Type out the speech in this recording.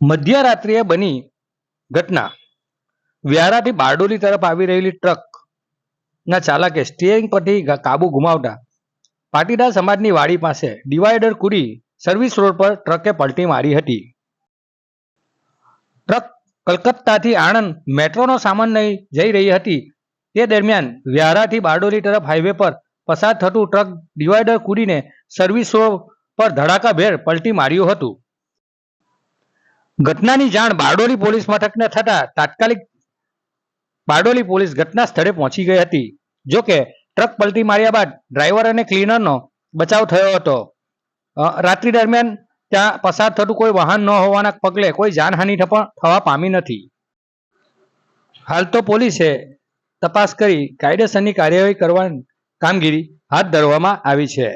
મધ્યરાત્રિએ બની ઘટના. વ્યારાથી બારડોલી તરફ આવી રહેલી ટ્રક ના ચાલકે સ્ટીયરિંગ પરથી કાબુ ગુમાવતા. પાટીદાર સમાજની વાડી પાસે ડિવાઈડર કુરી સર્વિસ રોડ પર ટ્રકે પલટી મારી હતી. ટ્રક કલકત્તાથી આણંદ મેટ્રોનો સામાન લઈ જઈ રહી હતી. તે દરમિયાન વ્યારાથી બારડોલી તરફ હાઈવે પર પસાર થતું ટ્રક ડિવાઈડર કુરીને સર્વિસ રોડ પર ધડાકાભેર પલટી માર્યું હતું. ઘટનાની જાણ બારડોલી પોલીસ મથકને થતા તાત્કાલિક બારડોલી પોલીસ ઘટના સ્થળે પહોંચી ગઈ હતી. જોકે ટ્રક પલટી માર્યા બાદ ડ્રાઈવર અને ક્લીનરનો બચાવ થયો હતો. રાત્રિ દરમિયાન ત્યાં પસાર થતું કોઈ વાહન ન હોવાના પગલે કોઈ જાનહાનિ થવા પામી નથી. હાલ તો પોલીસે તપાસ કરી કાયદેસરની કાર્યવાહી કરવાની કામગીરી હાથ ધરવામાં આવી છે.